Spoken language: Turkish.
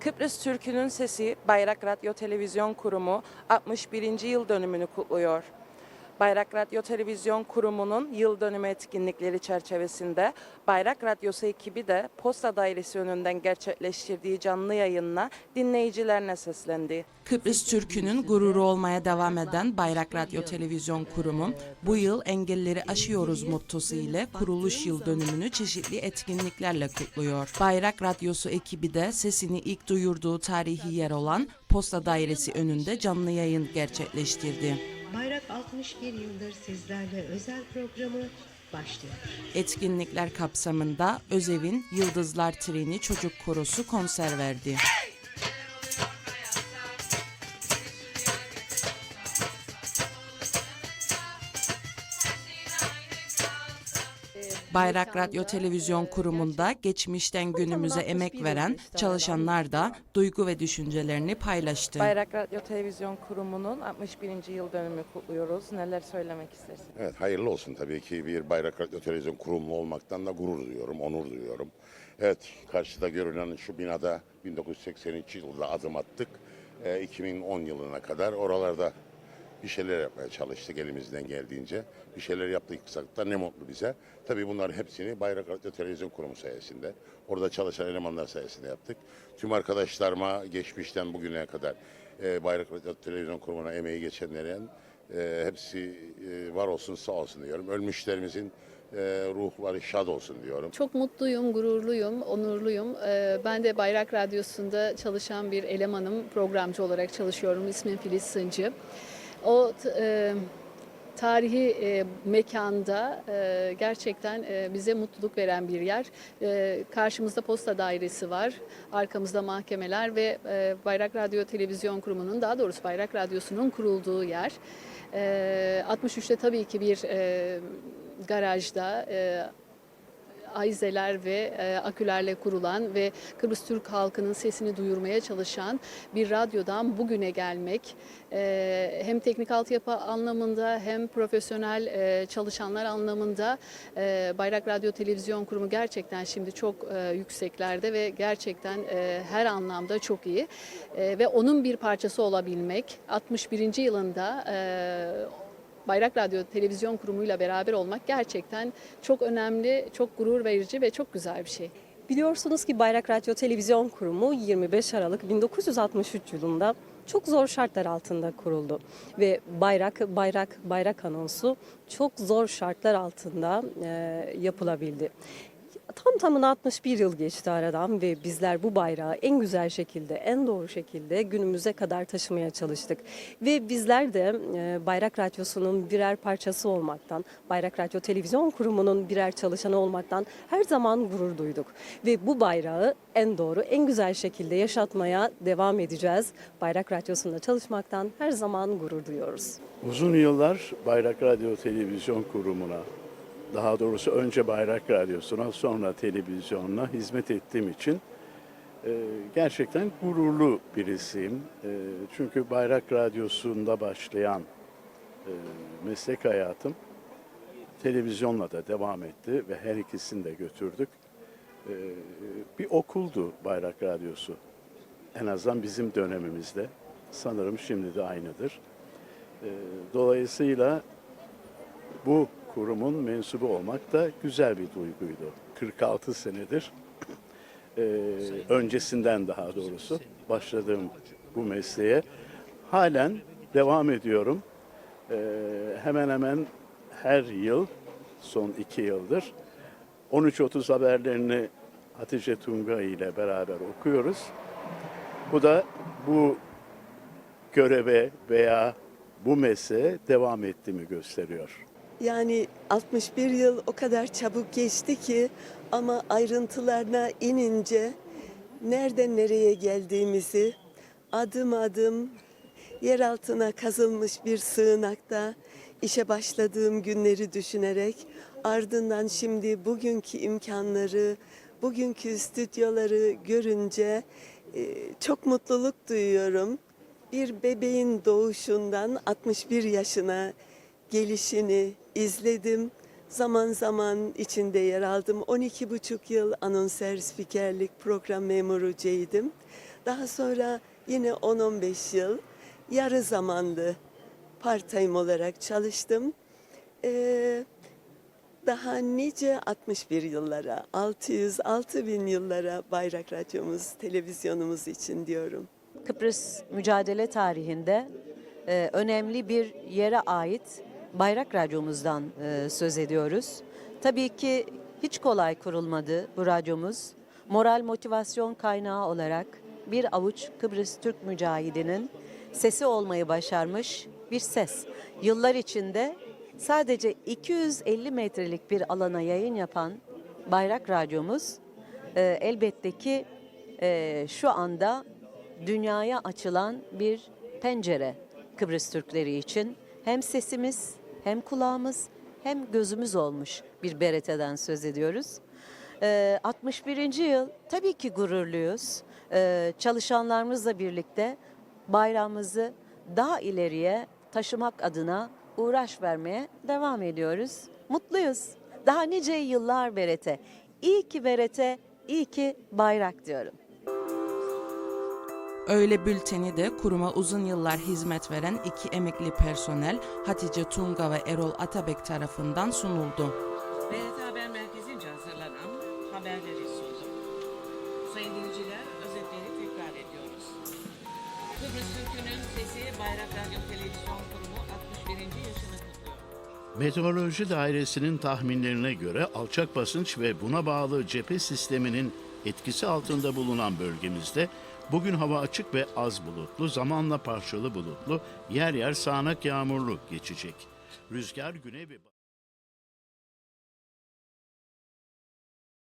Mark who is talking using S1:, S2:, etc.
S1: Kıbrıs Türk'ünün Sesi Bayrak Radyo Televizyon Kurumu 61. yıl dönümünü kutluyor. Bayrak Radyo Televizyon Kurumu'nun yıl dönümü etkinlikleri çerçevesinde Bayrak Radyosu ekibi de Posta Dairesi önünden gerçekleştirdiği canlı yayınla dinleyicilerine seslendi. Kıbrıs Türk'ünün gururu olmaya devam eden Bayrak Radyo Televizyon Kurumu bu yıl engelleri aşıyoruz mottosu ile kuruluş yıl dönümünü çeşitli etkinliklerle kutluyor. Bayrak Radyosu ekibi de sesini ilk duyurduğu tarihi yer olan Posta Dairesi önünde canlı yayın gerçekleştirdi.
S2: Bayrak 61 yıldır sizlerle özel programı başlıyor.
S1: Etkinlikler kapsamında Özev'in Yıldızlar Treni Çocuk Korosu konser verdi. Bayrak Radyo Televizyon Kurumu'nda geçmişten günümüze emek veren çalışanlar da duygu ve düşüncelerini paylaştı. Bayrak Radyo Televizyon Kurumu'nun 61. yıl dönümü kutluyoruz. Neler söylemek istersin?
S3: Evet hayırlı olsun tabii ki bir Bayrak Radyo Televizyon kurumlu olmaktan da gurur duyuyorum, onur duyuyorum. Evet karşıda görünen şu binada 1983 yılında adım attık. Ee, 2010 yılına kadar oralarda bir şeyler yapmaya çalıştık elimizden geldiğince. Bir şeyler yaptıysak da ne mutlu bize. Tabii bunların hepsini Bayrak Radyo Televizyon Kurumu sayesinde, orada çalışan elemanlar sayesinde yaptık. Tüm arkadaşlarıma geçmişten bugüne kadar e, Bayrak Radyo Televizyon Kurumu'na emeği geçenlerin e, hepsi e, var olsun sağ olsun diyorum. Ölmüşlerimizin e, ruhları şad olsun diyorum.
S4: Çok mutluyum, gururluyum, onurluyum. Ee, Ben de Bayrak Radyosu'nda çalışan bir elemanım. Programcı olarak çalışıyorum. İsmim Filiz Sıncı. O e, tarihi e, mekanda e, gerçekten e, bize mutluluk veren bir yer. E, karşımızda posta dairesi var, arkamızda mahkemeler ve e, Bayrak Radyo Televizyon Kurumu'nun daha doğrusu Bayrak Radyosu'nun kurulduğu yer. E, 63'te tabii ki bir e, garajda e, ayizeler ve e, akülerle kurulan ve Kıbrıs Türk halkının sesini duyurmaya çalışan bir radyodan bugüne gelmek e, hem teknik altyapı anlamında hem profesyonel e, çalışanlar anlamında e, Bayrak Radyo Televizyon Kurumu gerçekten şimdi çok e, yükseklerde ve gerçekten e, her anlamda çok iyi E, ve onun bir parçası olabilmek 61. yılında e, Bayrak Radyo Televizyon Kurumu'yla beraber olmak gerçekten çok önemli, çok gurur verici ve çok güzel bir şey.
S5: Biliyorsunuz ki Bayrak Radyo Televizyon Kurumu 25 Aralık 1963 yılında çok zor şartlar altında kuruldu ve bayrak bayrak bayrak anonsu çok zor şartlar altında e, yapılabildi. Tam tamına 61 yıl geçti aradan ve bizler bu bayrağı en güzel şekilde, en doğru şekilde günümüze kadar taşımaya çalıştık. Ve bizler de e, Bayrak Radyosu'nun birer parçası olmaktan, Bayrak Radyo Televizyon Kurumu'nun birer çalışanı olmaktan her zaman gurur duyduk. Ve bu bayrağı en doğru, en güzel şekilde yaşatmaya devam edeceğiz. Bayrak Radyosu'nda çalışmaktan her zaman gurur duyuyoruz.
S6: Uzun yıllar Bayrak Radyo Televizyon Kurumu'na, daha doğrusu önce Bayrak Radyosu'na sonra televizyonuna hizmet ettiğim için e, gerçekten gururlu birisiyim. E, çünkü Bayrak Radyosu'nda başlayan e, meslek hayatım televizyonla da devam etti ve her ikisini de götürdük. E, bir okuldu Bayrak Radyosu. En azından bizim dönemimizde. Sanırım şimdi de aynıdır. E, Dolayısıyla bu kurumun mensubu olmak da güzel bir duyguydu. 46 senedir e, öncesinden daha doğrusu başladığım bu mesleğe halen devam ediyorum. E, hemen hemen her yıl son iki yıldır 13.30 haberlerini Hatice Tunga ile beraber okuyoruz. Bu da bu göreve veya bu mesleğe devam ettiğimi gösteriyor.
S7: Yani 61 yıl o kadar çabuk geçti ki ama ayrıntılarına inince nereden nereye geldiğimizi adım adım yer altına kazılmış bir sığınakta işe başladığım günleri düşünerek ardından şimdi bugünkü imkanları, bugünkü stüdyoları görünce e, çok mutluluk duyuyorum. Bir bebeğin doğuşundan 61 yaşına gelişini izledim. Zaman zaman içinde yer aldım. 12 buçuk yıl anonser spikerlik program memuruydım. Daha sonra yine 10-15 yıl yarı zamanlı part-time olarak çalıştım. Ee, daha nice 61 yıllara, 600-6000 bin yıllara Bayrak Radyomuz, televizyonumuz için diyorum.
S8: Kıbrıs mücadele tarihinde e, önemli bir yere ait Bayrak Radyomuzdan e, söz ediyoruz. Tabii ki hiç kolay kurulmadı bu radyomuz. Moral motivasyon kaynağı olarak bir avuç Kıbrıs Türk mücahidinin sesi olmayı başarmış bir ses. Yıllar içinde sadece 250 metrelik bir alana yayın yapan Bayrak Radyomuz e, elbette ki e, şu anda dünyaya açılan bir pencere Kıbrıs Türkleri için. Hem sesimiz, hem kulağımız, hem gözümüz olmuş bir bereteden söz ediyoruz. Ee, 61. yıl tabii ki gururluyuz. Ee, çalışanlarımızla birlikte bayrağımızı daha ileriye taşımak adına uğraş vermeye devam ediyoruz. Mutluyuz. Daha nice yıllar Berete. İyi ki Berete, iyi ki bayrak diyorum.
S1: Öyle bülteni de kuruma uzun yıllar hizmet veren iki emekli personel Hatice Tunga ve Erol Atabek tarafından sunuldu.
S9: BRT Haber Merkezi'nce hazırlanan haberleri sundu. Sayın dinleyiciler, özetleri tekrar ediyoruz. Kıbrıs Türk'ünün sesi Bayrak Radyo Televizyon Kurumu 61. yaşını kutluyor.
S6: Meteoroloji Dairesi'nin tahminlerine göre alçak basınç ve buna bağlı cephe sisteminin etkisi altında bulunan bölgemizde bugün hava açık ve az bulutlu, zamanla parçalı bulutlu, yer yer sağanak yağmurlu geçecek. Rüzgar güney ve